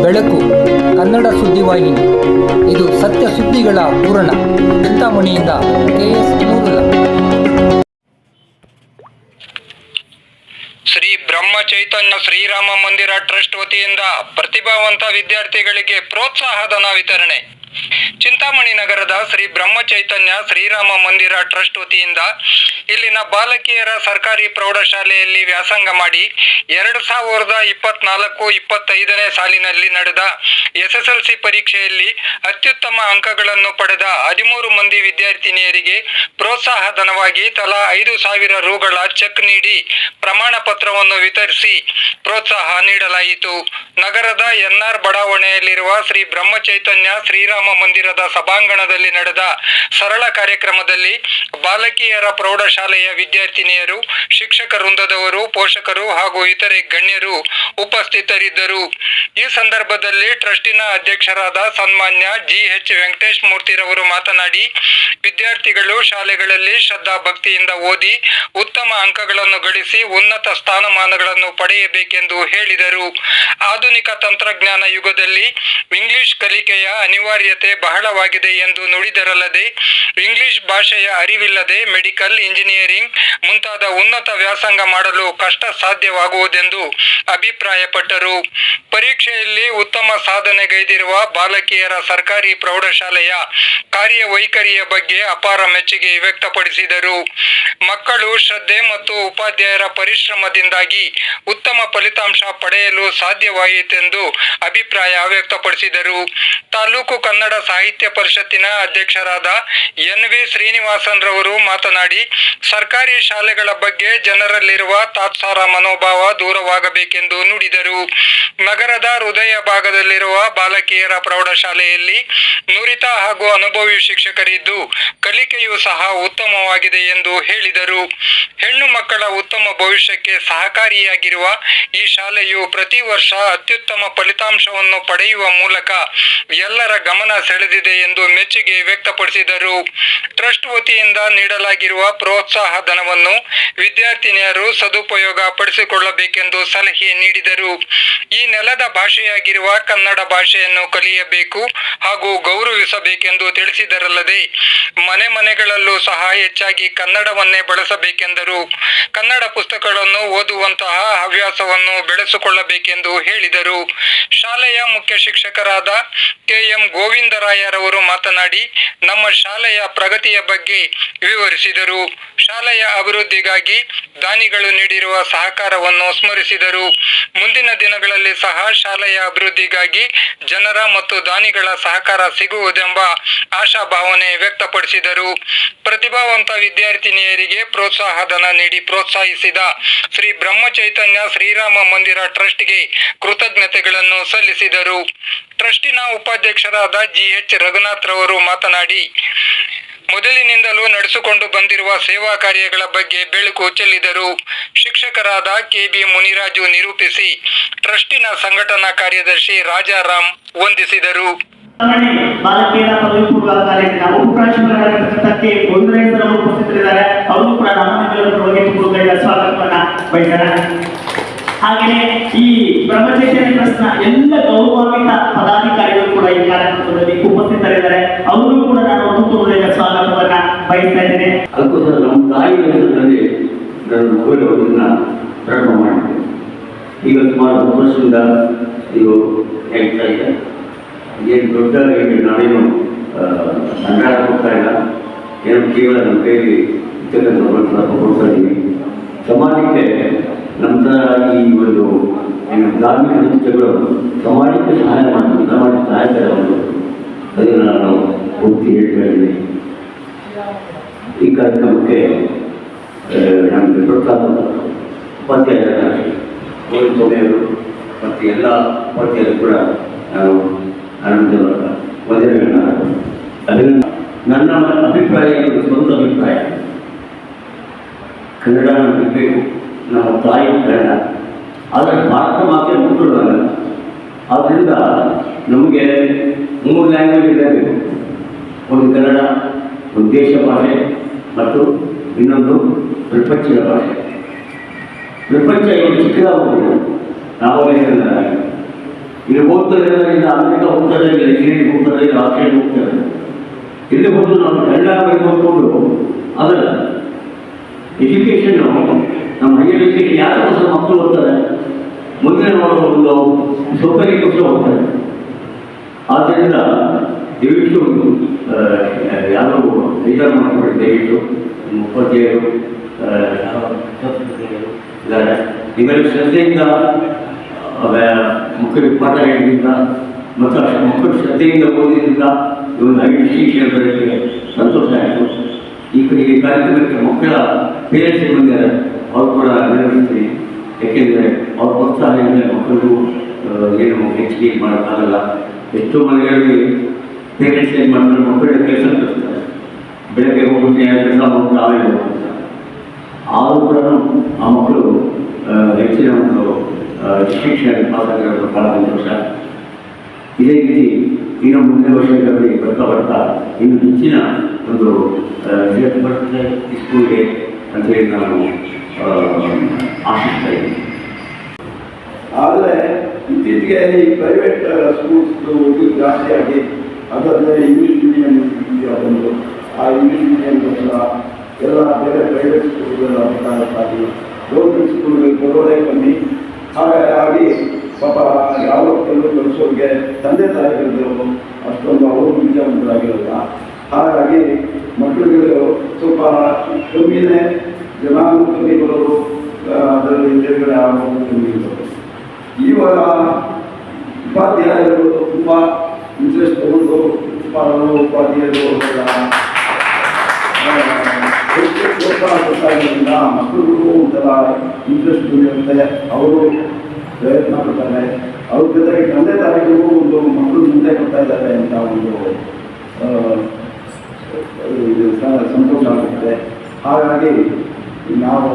ಬೆಳಕು, ಕನ್ನಡ ಸುದ್ದಿವಾಹಿನಿ. ಇದು ಸತ್ಯ ಸುದ್ದಿಗಳ ಪೂರಣ. ಚಿಂತಾಮಣಿಯಿಂದ ಕೆಎಸ್ ಶ್ರೀ ಬ್ರಹ್ಮ ಚೈತನ್ಯ ಶ್ರೀರಾಮ ಮಂದಿರ ಟ್ರಸ್ಟ್ ವತಿಯಿಂದ ಪ್ರತಿಭಾವಂತ ವಿದ್ಯಾರ್ಥಿಗಳಿಗೆ ಪ್ರೋತ್ಸಾಹಧನ ವಿತರಣೆ. ಚಿಂತಾಮಣಿ ನಗರದ ಶ್ರೀ ಬ್ರಹ್ಮ ಚೈತನ್ಯ ಶ್ರೀರಾಮ ಮಂದಿರ ಟ್ರಸ್ಟ್ ವತಿಯಿಂದ ಇಲ್ಲಿನ ಬಾಲಕಿಯರ ಸರ್ಕಾರಿ ಪ್ರೌಢಶಾಲೆಯಲ್ಲಿ ವ್ಯಾಸಂಗ ಮಾಡಿ ಎರಡು ಸಾವಿರದ ಇಪ್ಪತ್ನಾಲ್ಕು ಇಪ್ಪತ್ತೈದನೇ ಸಾಲಿನಲ್ಲಿ ನಡೆದ ಎಸ್ಎಸ್ಎಲ್ಸಿ ಪರೀಕ್ಷೆಯಲ್ಲಿ ಅತ್ಯುತ್ತಮ ಅಂಕಗಳನ್ನು ಪಡೆದ ಹದಿಮೂರು ಮಂದಿ ವಿದ್ಯಾರ್ಥಿನಿಯರಿಗೆ ಪ್ರೋತ್ಸಾಹ ಧನವಾಗಿ ತಲಾ ಐದು ಸಾವಿರ ರುಗಳ ಚೆಕ್ ನೀಡಿ ಪ್ರಮಾಣ ಪತ್ರವನ್ನು ವಿತರಿಸಿ ಪ್ರೋತ್ಸಾಹ ನೀಡಲಾಯಿತು. ನಗರದ ಎನ್ಆರ್ ಬಡಾವಣೆಯಲ್ಲಿರುವ ಶ್ರೀ ಬ್ರಹ್ಮ ಚೈತನ್ಯ ಶ್ರೀರಾಮ ಮಂದಿರದ ಸಭಾಂಗಣದಲ್ಲಿ ನಡೆದ ಸರಳ ಕಾರ್ಯಕ್ರಮದಲ್ಲಿ ಬಾಲಕಿಯರ ಪ್ರೌಢಶಾಲೆಯ ವಿದ್ಯಾರ್ಥಿನಿಯರು ಶಿಕ್ಷಕ ವೃಂದದವರು, ಪೋಷಕರು ಹಾಗೂ ಇತರೆ ಗಣ್ಯರು ಉಪಸ್ಥಿತರಿದ್ದರು. ಈ ಸಂದರ್ಭದಲ್ಲಿ ಟ್ರಸ್ಟಿನ ಅಧ್ಯಕ್ಷರಾದ ಸನ್ಮಾನ್ಯ ಜಿ ಎಚ್ ವೆಂಕಟೇಶ್ ಮೂರ್ತಿರವರು ಮಾತನಾಡಿ, ವಿದ್ಯಾರ್ಥಿಗಳು ಶಾಲೆಗಳಲ್ಲಿ ಶ್ರದ್ಧಾ ಭಕ್ತಿಯಿಂದ ಓದಿ ಉತ್ತಮ ಅಂಕಗಳನ್ನು ಗಳಿಸಿ ಉನ್ನತ ಸ್ಥಾನಮಾನಗಳನ್ನು ಪಡೆಯಬೇಕೆಂದು ಹೇಳಿದರು. ಆಧುನಿಕ ತಂತ್ರಜ್ಞಾನ ಯುಗದಲ್ಲಿ ಇಂಗ್ಲಿಷ್ ಕಲಿಕೆಯ ಅನಿವಾರ್ಯತೆ ಬಹಳವಾಗಿದೆ ಎಂದು ನುಡಿದರಲ್ಲದೆ, ಇಂಗ್ಲಿಷ್ ಭಾಷೆಯ ಅರಿವಿಲ್ಲದೆ ಮೆಡಿಕಲ್ ಇಂಜಿನಿಯರಿಂಗ್ ಮುಂತಾದ ಉನ್ನತ ವ್ಯಾಸಂಗ ಮಾಡಲು ಕಷ್ಟ ಸಾಧ್ಯವಾಗುವುದೆಂದು ಅಭಿಪ್ರಾಯಪಟ್ಟರು. ಪರೀಕ್ಷೆಯಲ್ಲಿ ಉತ್ತಮ ಸಾಧನೆಗೈದಿರುವ ಬಾಲಕಿಯರ ಸರ್ಕಾರಿ ಪ್ರೌಢಶಾಲೆಯ ಕಾರ್ಯವೈಖರಿಯ ಬಗ್ಗೆ ಅಪಾರ ಮೆಚ್ಚುಗೆ ವ್ಯಕ್ತಪಡಿಸಿದರು. ಮಕ್ಕಳು ಶ್ರದ್ಧೆ ಮತ್ತು ಉಪಾಧ್ಯಾಯರ ಪರಿಶ್ರಮದಿಂದಾಗಿ ಉತ್ತಮ ಫಲಿತಾಂಶ ಪಡೆಯಲು ಸಾಧ್ಯವಾಯಿತೆಂದು ಅಭಿಪ್ರಾಯ ವ್ಯಕ್ತಪಡಿಸಿದರು. ತಾಲೂಕು ಕನ್ನಡ ಸಾಹಿತ್ಯ ಪರಿಷತ್ತಿನ ಅಧ್ಯಕ್ಷರಾದ ಎನ್ ವಿ ಶ್ರೀನಿವಾಸನ್ ರವರು ಮಾತನಾಡಿ, ಸರ್ಕಾರಿ ಶಾಲೆಗಳ ಬಗ್ಗೆ ಜನರಲ್ಲಿರುವ ತಾತ್ಸಾರ ಮನೋಭಾವ ದೂರವಾಗಬೇಕೆಂದು ನುಡಿದರು. ನಗರದ ಹೃದಯ ಭಾಗದಲ್ಲಿರುವ ಬಾಲಕಿಯರ ಪ್ರೌಢಶಾಲೆಯಲ್ಲಿ ನುರಿತ ಹಾಗೂ ಅನುಭವಿ ಶಿಕ್ಷಕರಿದ್ದು, ಕಲಿಕೆಯೂ ಸಹ ಉತ್ತಮವಾಗಿದೆ ಎಂದು ಹೇಳಿದರು. ಹೆಣ್ಣು ಮಕ್ಕಳ ಉತ್ತಮ ಭವಿಷ್ಯಕ್ಕೆ ಸಹಕಾರಿಯಾಗಿರುವ ಈ ಶಾಲೆಯು ಪ್ರತಿ ವರ್ಷ ಅತ್ಯುತ್ತಮ ಫಲಿತಾಂಶವನ್ನು ಪಡೆಯುವ ಮೂಲಕ ಎಲ್ಲರ ಗಮನ ಸೆಳೆದಿದೆ ಎಂದು ಮೆಚ್ಚುಗೆ ವ್ಯಕ್ತಪಡಿಸಿದರು. ಟ್ರಸ್ಟ್ ವತಿಯಿಂದ ನೀಡಲಾಗಿರುವ ಪ್ರೋತ್ಸಾಹ ಧನವನ್ನು ವಿದ್ಯಾರ್ಥಿನಿಯರು ಸದುಪಯೋಗ ಪಡಿಸಿಕೊಳ್ಳಬೇಕೆಂದು ಸಲಹೆ ನೀಡಿದರು. ಈ ನೆಲದ ಭಾಷೆಯಾಗಿರುವ ಕನ್ನಡ ಭಾಷೆಯನ್ನು ಕಲಿಯಬೇಕು ಹಾಗೂ ಗೌರವಿಸಬೇಕೆಂದು ತಿಳಿಸಿದರಲ್ಲದೆ, ಮನೆ ಮನೆಗಳಲ್ಲೂ ಸಹ ಹೆಚ್ಚಾಗಿ ಕನ್ನಡವನ್ನೇ ಬಳಸಬೇಕೆಂದರು. ಕನ್ನಡ ಪುಸ್ತಕಗಳನ್ನು ಓದುವಂತಹ ಹವ್ಯಾಸವನ್ನು ಬೆಳೆಸಿಕೊಳ್ಳಬೇಕೆಂದು ಹೇಳಿದರು. ಶಾಲೆಯ ಮುಖ್ಯ ಶಿಕ್ಷಕರಾದ ಕೆ ಎಂ ಗೋವಿಂದರಾಯರವರು ಮಾತನಾಡಿ, ನಮ್ಮ ಶಾಲೆಯ ಪ್ರಗತಿಯ ಬಗ್ಗೆ ವಿವರಿಸಿದರು. ಶಾಲೆಯ ಅಭಿವೃದ್ಧಿಗಾಗಿ ದಾನಿಗಳು ನೀಡಿರುವ ಸಹಕಾರವನ್ನು ಸ್ಮರಿಸಿದರು. ಮುಂದಿನ ದಿನಗಳಲ್ಲಿ ಸಹ ಶಾಲೆಯ ಅಭಿವೃದ್ಧಿಗಾಗಿ ಜನರ ಮತ್ತು ದಾನಿಗಳ ಸಹಕಾರ ಸಿಗುವುದೆಂಬ ಆಶಾಭಾವನೆ ವ್ಯಕ್ತಪಡಿಸಿದರು. ಪ್ರತಿಭಾವಂತ ವಿದ್ಯಾರ್ಥಿನಿಯರಿಗೆ ಪ್ರೋತ್ಸಾಹಧನ ನೀಡಿ ಪ್ರೋತ್ಸಾಹಿಸಿದ ಶ್ರೀ ಬ್ರಹ್ಮಚೈತನ್ಯ ಶ್ರೀರಾಮ ಮಂದಿರ ಟ್ರಸ್ಟ್ಗೆ ಕೃತಜ್ಞತೆಗಳನ್ನು ಸಲ್ಲಿಸಿದರು. ಟ್ರಸ್ಟಿನ ಉಪಾಧ್ಯಕ್ಷರಾದ ಜಿ ಎಚ್ ರಘುನಾಥ್ ರವರು ಮಾತನಾಡಿ, ಮೊದಲಿನಿಂದಲೂ ನಡೆಸಿಕೊಂಡು ಬಂದಿರುವ ಸೇವಾ ಕಾರ್ಯಗಳ ಬಗ್ಗೆ ಬೆಳಕು ಚೆಲ್ಲಿದರು. ಶಿಕ್ಷಕರಾದ ಕೆಬಿ ಮುನಿರಾಜು ನಿರೂಪಿಸಿ, ಟ್ರಸ್ಟಿನ ಸಂಘಟನಾ ಕಾರ್ಯದರ್ಶಿ ರಾಜಾರಾಮ್ ವಂದಿಸಿದರು. ಹಾಗೆಯೇ ಈ ಬ್ರಹ್ಮಚೇತನ ಟ್ರಸ್ಟ್ನ ಎಲ್ಲ ಗೌರವಾನ್ವಿತ ಪದಾಧಿಕಾರಿಗಳು ಕೂಡ ಈ ಕಾರ್ಯಕ್ರಮದಲ್ಲಿ ಉಪಸ್ಥಿತರಿದ್ದಾರೆ. ಅವರು ಕೂಡ ನಾನು ಹೃದಯದ ಸ್ವಾಗತವನ್ನ ಬಯಸ್ತಾ ಇದ್ದೇನೆ. ಅದಕ್ಕೋಸ್ಕರ ನಮ್ಮ ತಾಯಿ ಹೆಸರಿನಲ್ಲಿ ನನ್ನ ಮಗುವಿನ ಪ್ರಾರಂಭ ಮಾಡಿದೆ. ಈಗ ಸುಮಾರು ಒಂದು ವರ್ಷದಿಂದ ಇದು ಹೇಳ್ತಾ ಇದೆ. ಏನು ದೊಡ್ಡ ಏನು ನಾನೇನು ಸಂಗ್ರಹ ಹೋಗ್ತಾ ಇಲ್ಲ. ಏನು ಕೇವಲ ನಮ್ಮ ಕೈಯಲ್ಲಿ ಇರ್ತಕ್ಕಂಥ ಕೊಡ್ತಾ ಇದ್ದೀವಿ. ಸಮಾಜಕ್ಕೆ ನಮ್ಮ ಈ ಒಂದು ಧಾರ್ಮಿಕ ಸಂಸ್ಥೆಗಳು ಸಮಾಜಕ್ಕೆ ಸಹಾಯ ಮಾಡ್ತೀವಿ ಸಮಾಜಕ್ಕೆ ಸಹಾಯಕರವನ್ನು ಅದನ್ನು ನಾನು ಪೂರ್ತಿ ಹೇಳ್ತಾ ಇದ್ದೀನಿ. ಈ ಕಾರ್ಯಕ್ರಮಕ್ಕೆ ನಮಗೆ ಪ್ರೋತ್ಸಾಹ ಉಪಾಧ್ಯಾಯರ ಗೋವಿಂದ ಮತ್ತು ಎಲ್ಲ ಉಪಾಧ್ಯಾಯರು ಕೂಡ ನಾನು ಆನಂದ ವಂದನೆಗಳನ್ನ ಅದನ್ನು ನನ್ನ ಅಭಿಪ್ರಾಯ ಸ್ವಂತ ಅಭಿಪ್ರಾಯ. ಕನ್ನಡ ಬಿಡಬೇಕು ನಮ್ಮ ತಾಯಿ ಕನ್ನಡ ಆದರೆ ಭಾರತ ಮಾತೆ ಮುಟ್ಟುವುದಲ್ಲ ಆದ್ದರಿಂದ ನಮಗೆ ಮೂರು ಲ್ಯಾಂಗ್ವೇಜ್ ಇರಬೇಕು. ಒಂದು ಕನ್ನಡ, ಒಂದು ದೇಶ ಭಾಷೆ ಮತ್ತು ಇನ್ನೊಂದು ಪ್ರಪಂಚದ ಭಾಷೆ. ಪ್ರಪಂಚ ಏನು ಚಿಕ್ಕದಾಗುವುದು ನಾವೇ ಇಲ್ಲಿ ಓದ್ತಾರೆ ಇಲ್ಲ ಅಮೆರಿಕ ಹೋಗ್ತಾರೆ, ಇಲ್ಲ ಇಂಗ್ಲೆಂಡ್ ಹೋಗ್ತಾರೆ, ಇಲ್ಲ ಆಸ್ಟ್ರೇಲಿಯಾ ಹೋಗ್ತಾರೆ. ಇಲ್ಲಿ ಹೋದ್ರು ನಾವು ಎಲ್ಲ ಓದ್ಕೊಂಡು ಅದರ ಎಜುಕೇಷನ್ ನಮ್ಮ ಹೈಯರ್ ಯಾರು ಹೊಸ ಮಕ್ಕಳು ಓದ್ತಾರೆ ಮುಂದೆ ಅವರು ಒಂದು ಸೌಕರ್ಯಕ್ಕೋಸ್ಕರ ಹೋಗ್ತಾರೆ. ಆದ್ದರಿಂದ ದಯವಿಟ್ಟು ಯಾರು ಬೇಜಾರು ಮಾಡ್ಕೊಳ್ಳಿ ದಯವಿಟ್ಟು ಉಪಾಧ್ಯಾಯರು ಇದ್ದಾರೆ. ಇವೆಲ್ಲ ಶ್ರದ್ಧೆಯಿಂದ ಮಕ್ಕಳಿಗೆ ಪಾಠ ಹೇಳಿದ್ರಿಂದ ಮತ್ತು ಅಷ್ಟು ಮಕ್ಕಳು ಶ್ರದ್ಧೆಯಿಂದ ಓದಿದ್ರಿಂದ ಒಂದು ಐದು ಶಿಕ್ಷಣ ಸಂತೋಷ ಆಯಿತು. ಈ ಕಡೆ ಈ ಕಾರ್ಯಕ್ರಮಕ್ಕೆ ಮಕ್ಕಳ ಪೇರೆಂಟ್ಸ್ ಬಂದಿದ್ದಾರೆ ಅವ್ರು ಕೂಡ ನೆರವೇರಿಸ್ತೀನಿ ಯಾಕೆಂದರೆ ಅವ್ರ ಪ್ರೋತ್ಸಾಹ ಇದ್ದರೆ ಮಕ್ಕಳಿಗೂ ಏನು ಹೆಚ್ಚಿಗೆ ಮಾಡೋಕ್ಕಾಗಲ್ಲ. ಎಷ್ಟೋ ಮನೆಗಳಲ್ಲಿ ಪೇರೆಂಟ್ಸ್ ಏನು ಮಾಡ್ತಾರೆ ಮಕ್ಕಳಿಗೆ ಕೆಲಸ ಕಳಿಸ್ತಾರೆ ಬೆಳಗ್ಗೆ ಹೋಗುತ್ತೆ ಕೆಲಸ ಮಾಡ್ಬಿಟ್ಟು ಆಮೇಲೆ ಆದರೂ ಕೂಡ ಆ ಮಕ್ಕಳು ಹೆಚ್ಚಿನ ಒಂದು ಶಿಕ್ಷಣ ಪಾಸಾಗಿರೋದು ಬಹಳ ಸಂತೋಷ. ಇದೇ ರೀತಿ ಇನ್ನು ಮುಂದಿನ ವರ್ಷಗಳಲ್ಲಿ ಬರ್ತಾ ಬರ್ತಾ ಇನ್ನು ಹೆಚ್ಚಿನ ಒಂದು ಬರ್ತದೆ ಈ ಸ್ಕೂಲ್ಗೆ ಅಂತೇಳಿ ನಾನು ಆಶಿಸ್ತಾ ಆದರೆ, ಇತ್ತೀಚೆಗೆ ಈ ಪ್ರೈವೇಟ್ ಸ್ಕೂಲ್ಸ್ ಜಾಸ್ತಿಯಾಗಿ ಅದಲ್ಲದೆ ಇಂಗ್ಲೀಷ್ ಮೀಡಿಯಂ ವಿದ್ಯಾ ಬಂದು, ಆ ಇಂಗ್ಲೀಷ್ ಮೀಡಿಯಂ ಎಲ್ಲ ಬೇರೆ ಪ್ರೈವೇಟ್ ಸ್ಕೂಲ್ಗಳ ಒಟ್ಟಾಗಿ ಗೌರ್ಮೆಂಟ್ ಸ್ಕೂಲ್ಗಳಿಗೆ ಬರೋದೇ ಕಮ್ಮಿ. ಹಾಗಾಗಿ ಪಾಪ ಯಾವ ಕೆಲವು ಕಲಿಸೋರಿಗೆ ತಂದೆ ತಾಯಿಗಳು ಅಷ್ಟೊಂದು ಅವರು ವಿದ್ಯಾವಂತರಾಗಿರಲ್ಲ ಹಾಗಾಗಿ ಮಕ್ಕಳುಗಳು ಸ್ವಲ್ಪ ಕಮ್ಮಿನೇ ಜನಾಂಗ ಕಮ್ಮಿ ಬರೋರು ಅದರಲ್ಲಿ ಎದುರುಗಡೆ ಆಗೋದು ಇವಾಗ ಉಪಾಧ್ಯಾಯರು ತುಂಬ ಇಂಟ್ರೆಸ್ಟ್ ತಗೊಂಡು ಉಪ- ಉಪಾಧ್ಯಾಯರು ಹೆಚ್ಚು ಪ್ರೋತ್ಸಾಹ ಕೊಡ್ತಾಯಿದ್ದರಿಂದ ಮಕ್ಕಳಿಗೂ ಒಂಥರ ಇಂಟ್ರೆಸ್ಟ್ ಬಂದಿರುತ್ತೆ ಅವರು ಪ್ರಯತ್ನ ಪಡ್ತಾರೆ. ಅವ್ರ ಜೊತೆಗೆ ತಂದೆ ತಾಯಿಗಳಿಗೂ ಒಂದು ಮಕ್ಕಳು ಮುಂದೆ ಕೊಡ್ತಾ ಇದ್ದಾರೆ ಅಂತ ಒಂದು ಇದು ಸಂತೋಷ ಆಗುತ್ತೆ. ಹಾಗಾಗಿ ನಾವು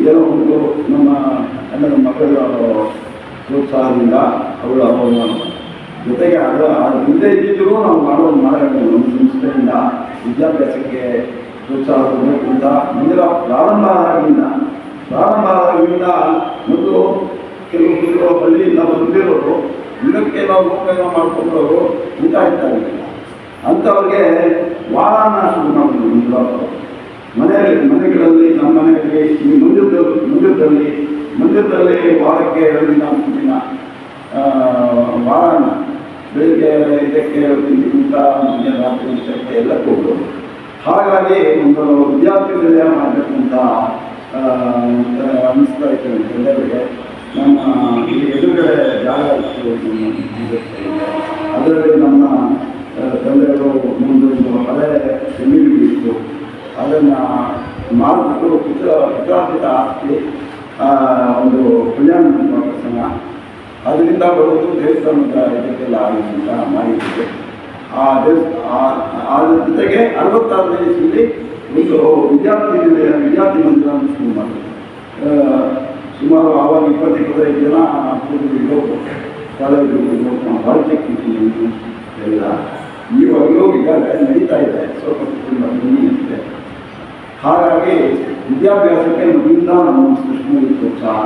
ಏನೋ ಒಂದು ನಮ್ಮ ಕನ್ನಡ ಮಕ್ಕಳ ಪ್ರೋತ್ಸಾಹದಿಂದ ಅವಳು ಅವರ ಜೊತೆಗೆ ಅದರ ಅದು ಹಿಂದೆ ಇದ್ದಿದ್ದರೂ ನಾವು ಮಾಡೋ ಮಾಡಬೇಕು ನಮ್ಮ ಸಂಸ್ಥೆಯಿಂದ ವಿದ್ಯಾಭ್ಯಾಸಕ್ಕೆ ಪ್ರೋತ್ಸಾಹ ಅಂತ ಮುಂದಿನ ಪ್ರಾರಂಭ ಆದಾಗಿಂದ ಪ್ರಾರಂಭ ಆದಾಗಿಂದ ಮೊದಲು ಕೆಲವು ಹಳ್ಳಿಯಿಂದ ಬಂದಿರೋರು ಇದಕ್ಕೆ ನಾವು ಉಪಯೋಗ ಮಾಡ್ಕೊಂಡವರು ಊಟ ಇರ್ತಾ ಇರಲಿಲ್ಲ ಅಂಥವ್ರಿಗೆ ಮಾಡಿದ್ರು ಮನೆಯಲ್ಲಿ ಮನೆಗಳಲ್ಲಿ ನಮ್ಮ ಮನೆಯಲ್ಲಿ ಈ ಮಂದಿರದಲ್ಲಿ ಮಂದಿರದಲ್ಲಿ ಮಂದಿರದಲ್ಲಿ ವಾರಕ್ಕೆ ಎರಡು ದಿನ ಮೂರು ದಿನ ವಾರಾಣ ಬೆಳಿಗ್ಗೆ ಇದಕ್ಕೆ ಊಟ ರಾತ್ರಿ ಊಟಕ್ಕೆ ಎಲ್ಲ ಕೊಡು ಹಾಗಾಗಿ ಒಂದು ವಿದ್ಯಾರ್ಥಿ ನಿಲಯ ಮಾಡಬೇಕು ಅಂತ ಅನ್ನಿಸ್ತಾ ಎಲ್ಲರಿಗೆ ನಮ್ಮ ಈ ಎದುರುಗಡೆ ಜಾಗ ಅದರಲ್ಲಿ ನಮ್ಮ ಆ, ತಂದೆಗಳು ಮುಂದೊಂದು ಹಳೆ ಜಮೀನು ಇತ್ತು ಅದನ್ನು ಮಾಡಿಬಿಟ್ಟು ಪಿತ ಪಿತಾರ್ಪಿತ ಆಸ್ತಿ ಆ, ಒಂದು ಕಲ್ಯಾಣ ಪ್ರಸಂಗ ಅದರಿಂದ ಬರುವುದು ದೇವಸ್ಥಾನದ ಇದಕ್ಕೆಲ್ಲ ಆಗಿದೆ ಮಾಹಿತಿ ಆ ದೇವಸ್ಥಾನ ಅದರ ಜೊತೆಗೆ ಅರವತ್ತಾರನೇ ಇಸ್ವಿಲಿ ಒಂದು ವಿದ್ಯಾರ್ಥಿ ವಿದ್ಯಾರ್ಥಿ ಮಂದಿರ ಶುರು ಮಾಡಿದ್ರು ಆ, ಸುಮಾರು ಆವಾಗ ಇಪ್ಪತ್ತು ಇಪ್ಪತ್ತೈದು ಜನ ಹುಡುಗರು ಕಾಲೇಜು ಪಾಲಿಟೆಕ್ನಿಕ್ ಎಲ್ಲ ಇವಾಗಲೂ ಈಗಾಗಲೇ ನಡೀತಾ ಇದೆ. ಸ್ವಲ್ಪ ಹಾಗಾಗಿ ವಿದ್ಯಾಭ್ಯಾಸಕ್ಕೆ ನಮ್ಮಿಂದ ನಮ್ಮ ಸೃಷ್ಟಿಯಲ್ಲಿ ಪ್ರೋತ್ಸಾಹ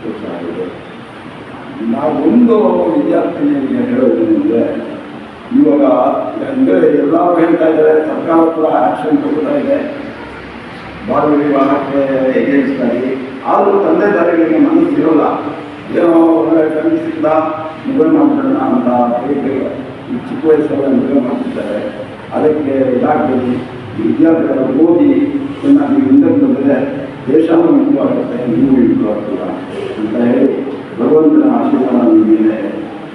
ಪ್ರೋತ್ಸಾಹ ಇದೆ. ನಾವೊಂದು ವಿದ್ಯಾರ್ಥಿನಿಯರಿಗೆ ಹೇಳೋದೇನೆಂದರೆ ಇವಾಗ ಅಂದರೆ ಎಲ್ಲರೂ ಹೇಳ್ತಾ ಇದ್ದಾರೆ, ಸರ್ಕಾರ ಕೂಡ ಆ್ಯಕ್ಷನ್ ತಗೋತಾ ಇದೆ. ಬಾಲ್ಯ ವಿವಾಹಕ್ಕೆ ಎಗೇರಿಸ್ತಾರೆ ಆದರೂ ತಂದೆ ತಾಯಿಗಳಿಗೆ ಮನಸ್ಸಿರೋಲ್ಲ ಏನೋ ಸಿಕ್ಕಿದ, ಮದುವೆ ಮಾಡ್ಬಿಡೋಣ ಅಂತ ಹೇಗೆ ಚಿಕ್ಕ ವಯಸ್ಸಲ್ಲ ಮದುವೆ ಮಾಡ್ತಿದ್ದಾರೆ. ಅದಕ್ಕೆ ಇದಾಗ್ಬೋದು. ವಿದ್ಯಾರ್ಥಿಗಳು ಓದಿ ಚೆನ್ನಾಗಿ ಮುಂದಕ್ಕೆ ಬಂದರೆ ದೇಶವೂ ಇಂಪ್ರೂವ್ ಆಗುತ್ತೆ ನೀವು ಇಂಪ್ರೂವ್ ಅಂತ ಹೇಳಿ ಭಗವಂತನ ಆಶೀರ್ವಾದ ಮೇಲೆ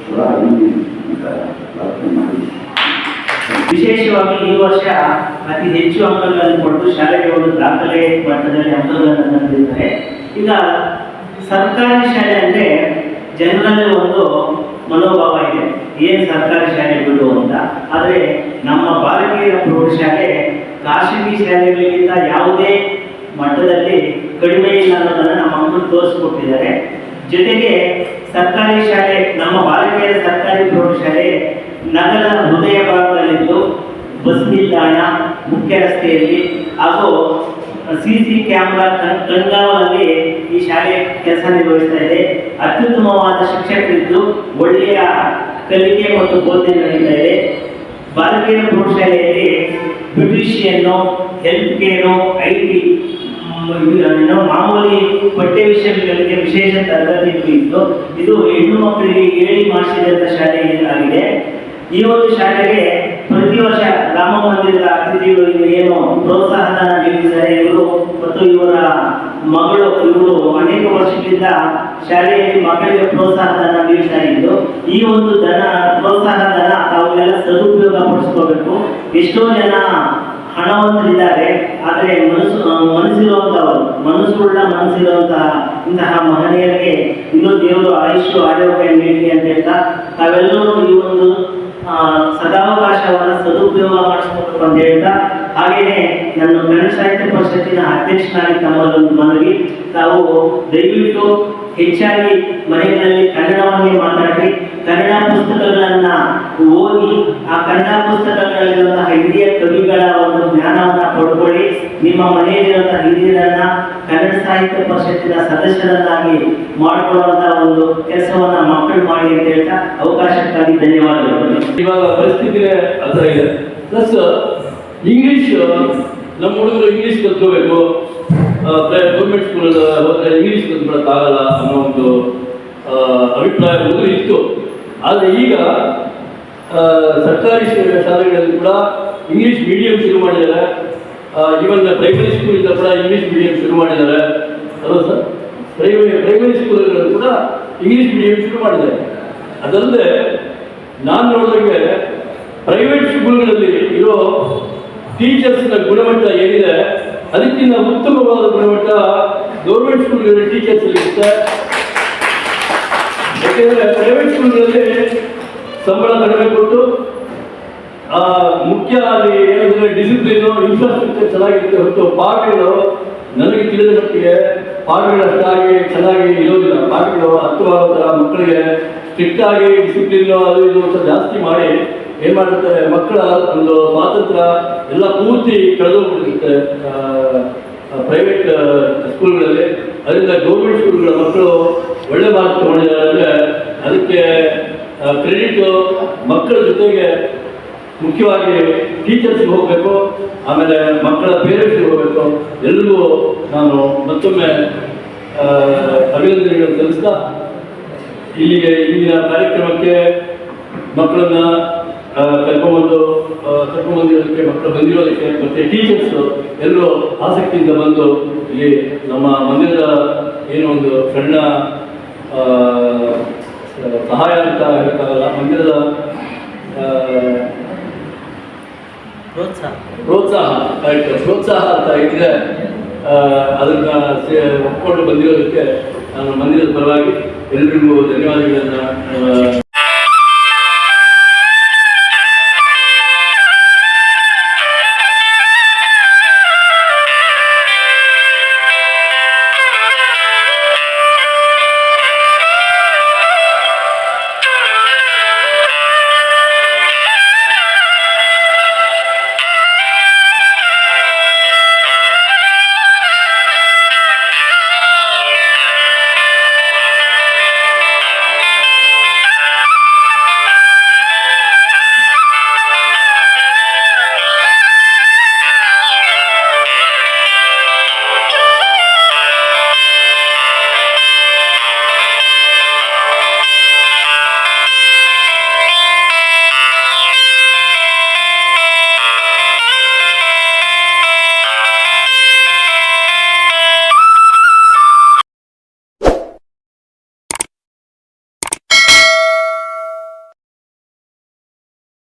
ಸದಾ ಅಂತ ಪ್ರಾರ್ಥನೆ ಮಾಡಿ. ವಿಶೇಷವಾಗಿ ಈ ವರ್ಷ ಅತಿ ಹೆಚ್ಚು ಅಂಕಗಳನ್ನು ಕೊಟ್ಟು ಶಾಲೆಗೆ ಒಂದು ದಾಖಲೆ ಮಟ್ಟದಲ್ಲಿ ಅಂಕಗಳನ್ನು ತಂದಿದ್ದಾರೆ ಈಗ ಸರ್ಕಾರಿ ಶಾಲೆ ಅಂದರೆ ಜನರಲ್ಲಿ ಒಂದು ಮನೋಭಾವ ಇದೆ. ಏನು ಸರ್ಕಾರಿ ಶಾಲೆ ಬಿಡು ಅಂತ. ಆದರೆ ನಮ್ಮ ಭಾರತೀಯ ಪ್ರೌಢಶಾಲೆ ಖಾಸಗಿ ಶಾಲೆಗಳಿಗಿಂತ ಯಾವುದೇ ಮಟ್ಟದಲ್ಲಿ ಕಡಿಮೆ ಇಲ್ಲ ಅನ್ನೋದನ್ನ ನಮ್ಮ ಮಕ್ಕಳು ತೋರಿಸ್ಕೊಟ್ಟಿದ್ದಾರೆ. ಜೊತೆಗೆ ಸರ್ಕಾರಿ ಶಾಲೆ, ನಮ್ಮ ಬಾಲಕಿಯರ ಸರ್ಕಾರಿ ಪ್ರೌಢಶಾಲೆ ನಗರದ ಹೃದಯ ಭಾಗದಲ್ಲಿದ್ದು ಬಸ್ ನಿಲ್ದಾಣ, ಮುಖ್ಯ ರಸ್ತೆಯಲ್ಲಿ ಹಾಗೂ ಸಿ ಸಿ ಕ್ಯಾಮ್ರಾ ಕಣ್ಗಾವಲಲ್ಲಿ ಈ ಶಾಲೆ ಕೆಲಸ ನಿರ್ವಹಿಸ್ತಾ ಇದೆ. ಅತ್ಯುತ್ತಮವಾದ ಶಿಕ್ಷಕರಿದ್ದು ಒಳ್ಳೆಯ ಕಲಿಕೆ ಮತ್ತು ಬೋಧನೆ ನಡೀತಾ ಇದೆ. ಬಾಲಕಿಯರ ಪ್ರೌಢಶಾಲೆಯಲ್ಲಿ ಬ್ಯೂಟಿಷಿಯನ್ನು ಹೆಲ್ತ್ ಕೇರು ಐ ಟಿ ಮಾಮೂಲಿ ಪಠ್ಯ ವಿಷಯಗಳಿಗೆ ವಿಶೇಷ ತರಗತಿ ಇತ್ತು. ಇದು ಹೆಣ್ಣು ಮಕ್ಕಳಿಗೆ ಹೇಳಿ ಮಾಡಿಸಿದಂಥ ಶಾಲೆ ಆಗಿದೆ ಈ ಒಂದು ಶಾಲೆಗೆ ಪ್ರತಿ ವರ್ಷ ರಾಮ ಮಂದಿರದ ಅತಿಥಿಗಳಿಗೆ ಏನು ಪ್ರೋತ್ಸಾಹಧನ ನೀಡಿದ್ದಾರೆ ಇವರು ಮತ್ತು ಇವರ ಮಗಳು ಇವರು ಅನೇಕ ವರ್ಷಗಳಿಂದ ಶಾಲೆಯಲ್ಲಿ ಮಕ್ಕಳಿಗೆ ಪ್ರೋತ್ಸಾಹಧನ ನೀಡ್ತಾ ಇದ್ದು, ಈ ಒಂದು ಧನ ಪ್ರೋತ್ಸಾಹ ಧನ ತಾವೆಲ್ಲ ಸದುಪಯೋಗ ಪಡಿಸ್ಕೋಬೇಕು ಎಷ್ಟೋ ಜನ ಹಣವಂತರಿದ್ದಾರೆ, ಆದರೆ ಮನಸ್ಸು ಮನಸ್ಸಿರುವಂತಹವರು ಮನಸ್ಸುಳ್ಳ ಮನಸ್ಸಿರುವಂತಹ ಇಂತಹ ಮಹನೀಯರಿಗೆ ಇನ್ನೂ ದೇವರು ಆಯುಷು ಆರೋಗ್ಯ ನೀಡಿ ಅಂತ ಹೇಳ್ತಾ, ತಾವೆಲ್ಲರೂ ಈ ಒಂದು ಸದಾವಕಾಶವನ್ನ ಸದುಪಯೋಗ ಮಾಡಿಸ್ಬೇಕು ಅಂತ ಹೇಳ್ತಾ, ಹಾಗೇನೆ ನನ್ನ ಕನ್ನಡ ಸಾಹಿತ್ಯ ಪರಿಷತ್ತಿನ ಅಧ್ಯಕ್ಷನಾಗಿ ತಮ್ಮಲ್ಲೊಂದು ಮನವಿ, ತಾವು ದಯವಿಟ್ಟು ಹೆಚ್ಚಾಗಿ ಮನೆಯಲ್ಲಿ ಕನ್ನಡವನ್ನೇ ಮಾತಾಡಿ ಕನ್ನಡ ಪುಸ್ತಕಗಳನ್ನ ಓದಿ, ಆ ಕನ್ನಡ ಪುಸ್ತಕಗಳಲ್ಲಿರುವಂತಹ ಹಿರಿಯ ಕವಿಗಳ ಒಂದು ಜ್ಞಾನವನ್ನ ಪಡ್ಕೊಳ್ಳಿ. ನಿಮ್ಮ ಮನೆಯಲ್ಲಿರುವಂತಹ ಹಿರಿಯರನ್ನ, ಕನ್ನಡ ಸಾಹಿತ್ಯ ಪರಿಷತ್ತಿನ ಸದಸ್ಯರನ್ನಾಗಿ ಮಾಡಿಕೊಳ್ಳುವಂತಹ ಒಂದು ಕೆಲಸವನ್ನ ಮಕ್ಕಳು ಮಾಡಿ ಅಂತ ಹೇಳ್ತಾ ಅವಕಾಶಕ್ಕಾಗಿ ಧನ್ಯವಾದಗಳು. ಇವಾಗ ಪರಿಸ್ಥಿತಿ ಅರ್ಥ ಇದೆ ಪ್ಲಸ್ ಇಂಗ್ಲೀಷ್ ನಮ್ಮ ಹುಡುಗರು ಇಂಗ್ಲೀಷ್ ಕಲ್ತ್ಕೋಬೇಕು. ಗೌರ್ಮೆಂಟ್ ಸ್ಕೂಲ್ ಹೋದ್ರೆ ಇಂಗ್ಲೀಷ್ ಕಲ್ತ್ಕೊಳ್ಳೋಕ್ಕಾಗಲ್ಲ ಅನ್ನೋ ಒಂದು ಅಭಿಪ್ರಾಯ ಮೊದಲು ಇತ್ತು. ಆದರೆ ಈಗ ಸರ್ಕಾರಿ ಶಾಲೆಗಳಲ್ಲಿ ಕೂಡ ಇಂಗ್ಲೀಷ್ ಮೀಡಿಯಂ ಶುರು ಮಾಡಿದ್ದಾರೆ. ಈವನ್ ಪ್ರೈಮರಿ ಸ್ಕೂಲಿಂದ ಕೂಡ ಇಂಗ್ಲೀಷ್ ಮೀಡಿಯಂ ಶುರು ಮಾಡಿದ್ದಾರೆ. ಅಲ್ವಾ ಸರ್ ಪ್ರೈಮರಿ ಪ್ರೈಮರಿ ಸ್ಕೂಲ್ಗಳಲ್ಲಿ ಕೂಡ ಇಂಗ್ಲೀಷ್ ಮೀಡಿಯಂ ಶುರು ಮಾಡಿದ್ದಾರೆ. ಅದಲ್ಲದೆ, ನಾನು ನೋಡಿದಂಗೆ ಪ್ರೈವೇಟ್ ಸ್ಕೂಲ್ಗಳಲ್ಲಿ ಇರೋ ಟೀಚರ್ಸ್ನ ಗುಣಮಟ್ಟ ಏನಿದೆ ಅದಕ್ಕಿಂತ ಉತ್ತಮವಾದ ಗುಣಮಟ್ಟ ಗೌರ್ಮೆಂಟ್ ಸ್ಕೂಲ್ಗಳಲ್ಲಿ ಟೀಚರ್ಸ್ ಇರುತ್ತೆ. ಯಾಕೆಂದರೆ ಪ್ರೈವೇಟ್ ಸ್ಕೂಲ್ಗಳಲ್ಲಿ ಸಂಬಳ ಕಡಿಮೆ ಕೊಟ್ಟು ಆ, ಮುಖ್ಯ ಅಲ್ಲಿ ಏನಂದ್ರೆ ಡಿಸಿಪ್ಲಿನು ಇನ್ಫ್ರಾಸ್ಟ್ರಕ್ಚರ್ ಚೆನ್ನಾಗಿರುತ್ತೆ ಹೊರತು ಪಾಠಗಳು ನನಗೆ ತಿಳಿದ ಮಟ್ಟಿಗೆ ಪಾಠಗಳು ಅಷ್ಟಾಗಿ ಚೆನ್ನಾಗಿ ಇರೋದಿಲ್ಲ. ಪಾಠಗಳು ಥರ ಮಕ್ಕಳಿಗೆ ಸ್ಟ್ರಿಕ್ಟ್ ಆಗಿ ಡಿಸಿಪ್ಲಿನ್ ಅದು ಇದು ಜಾಸ್ತಿ ಮಾಡಿ ಏನು ಮಾಡುತ್ತೆ ಮಕ್ಕಳ ಒಂದು ಸ್ವಾತಂತ್ರ್ಯ ಎಲ್ಲ ಪೂರ್ತಿ ಕಳೆದೋಗ್ಬಿಟ್ಟಿರುತ್ತೆ ಪ್ರೈವೇಟ್ ಸ್ಕೂಲ್ಗಳಲ್ಲಿ ಅದರಿಂದ ಗೌರ್ಮೆಂಟ್ ಸ್ಕೂಲ್ಗಳ ಮಕ್ಕಳು ಒಳ್ಳೆ ಮಾರ್ಕ್ ತಗೊಂಡಿದ್ದಾರೆ. ಅಂದರೆ ಅದಕ್ಕೆ ಕ್ರೆಡಿಟ್ ಮಕ್ಕಳ ಜೊತೆಗೆ ಮುಖ್ಯವಾಗಿ ಟೀಚರ್ಸ್ಗೆ ಹೋಗಬೇಕು, ಆಮೇಲೆ ಮಕ್ಕಳ ಪೇರೆಂಟ್ಸ್ಗೆ ಹೋಗಬೇಕು. ಎಲ್ರಿಗೂ ನಾನು ಮತ್ತೊಮ್ಮೆ ಅಭಿನಂದನೆಗಳನ್ನು ಸಲ್ಲಿಸ್ತಾ ಇಲ್ಲಿಗೆ ಇಂದಿನ ಕಾರ್ಯಕ್ರಮಕ್ಕೆ ಮಕ್ಕಳನ್ನ ಆ, ಕರ್ಕೊಂಬಂದಿರೋದಕ್ಕೆ ಮಕ್ಕಳು ಬಂದಿರೋದಕ್ಕೆ ಮತ್ತು ಟೀಚರ್ಸು ಎಲ್ಲರೂ ಆಸಕ್ತಿಯಿಂದ ಬಂದು ಇಲ್ಲಿ ನಮ್ಮ ಮಂದಿರದ ಏನೋ ಒಂದು ಸಣ್ಣ ಸಹಾಯ ಅಂತ ಹೇಳೋಕ್ಕಾಗಲ್ಲ ಮಂದಿರದ ಪ್ರೋತ್ಸಾಹ. ಪ್ರೋತ್ಸಾಹ ಕರೆಕ್ಟ್ ಪ್ರೋತ್ಸಾಹ ಅಂತ ಇದ್ರೆ ಅದಕ್ಕೆ ಅದನ್ನ ಒಪ್ಕೊಂಡು ಬಂದಿರೋದಕ್ಕೆ ನಾನು ಮಂದಿರದ ಪರವಾಗಿ ಎಲ್ರಿಗೂ ಧನ್ಯವಾದಗಳನ್ನು